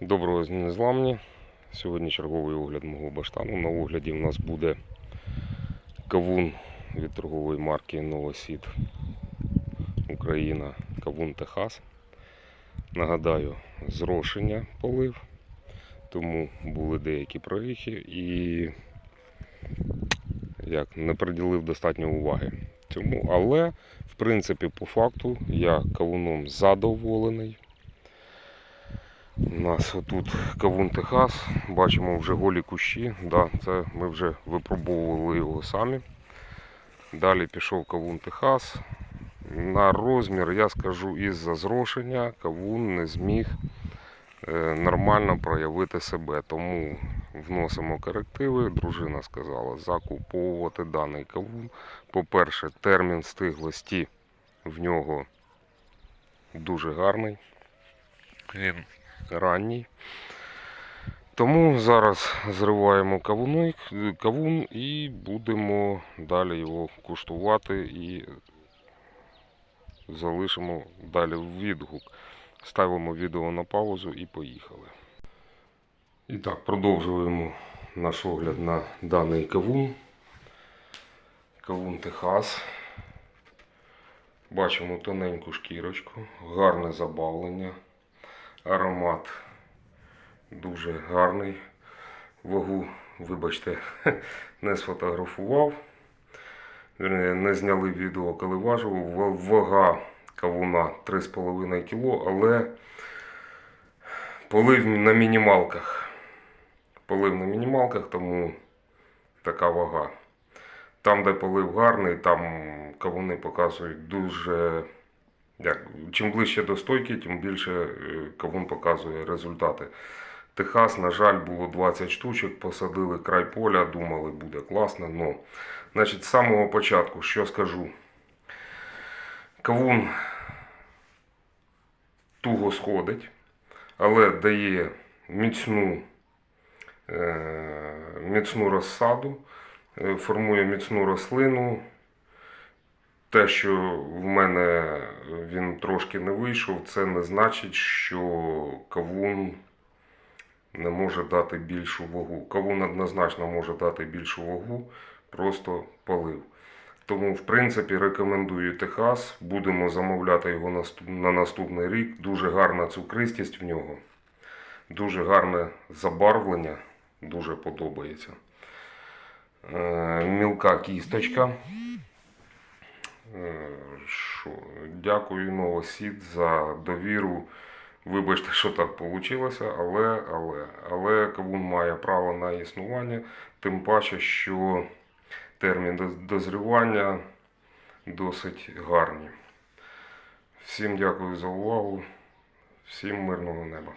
Доброго з незламні. Сьогодні черговий огляд мого баштану. На огляді в нас буде кавун від торгової марки Новосід Україна Кавун Техас. Нагадаю, зрошення полив, тому були деякі проріхи і як не приділив достатньо уваги цьому. Але, в принципі, по факту я кавуном задоволений. У нас отут кавун Техас, бачимо вже голі кущі. Да, це ми вже випробовували його самі. Далі пішов кавун Техас. На розмір, я скажу, із-за зрошення кавун не зміг е, нормально проявити себе. Тому вносимо корективи. Дружина сказала закуповувати даний кавун. По-перше, термін стиглості в нього дуже гарний Він ранній. Тому зараз зриваємо кавун і будемо далі його куштувати і залишимо далі відгук. Ставимо відео на паузу і поїхали. І так, продовжуємо наш огляд на даний кавун. Кавун Техас. Бачимо тоненьку шкірочку, гарне забавлення. Аромат дуже гарний. Вагу, вибачте, не сфотографував. Не зняли відео, коли важив. Ва- Вага кавуна 3,5 кг, але полив на мінімалках. Полив на мінімалках, тому така вага. Там, де полив гарний, там кавуни показують дуже чим ближче до стойки, тим більше е, кавун показує результати. Техас, на жаль, було 20 штучок, посадили край поля, думали, буде класно. Но, значить, з самого початку, що скажу. Кавун туго сходить, але дає міцну, е, міцну розсаду, е, формує міцну рослину. Те, що в мене він трошки не вийшов, це не значить, що кавун не може дати більшу вагу. Кавун однозначно може дати більшу вагу, просто полив. Тому, в принципі, рекомендую Техас. Будемо замовляти його на наступний рік. Дуже гарна цукристість в нього, дуже гарне забарвлення, дуже подобається. Е, Мілка кісточка. Е, Що, дякую Новосід за довіру. Вибачте, що так вийшло, але, але, але кавун має право на існування, тим паче, що термін доз- дозрівання досить гарні. Всім дякую за увагу, всім мирного неба.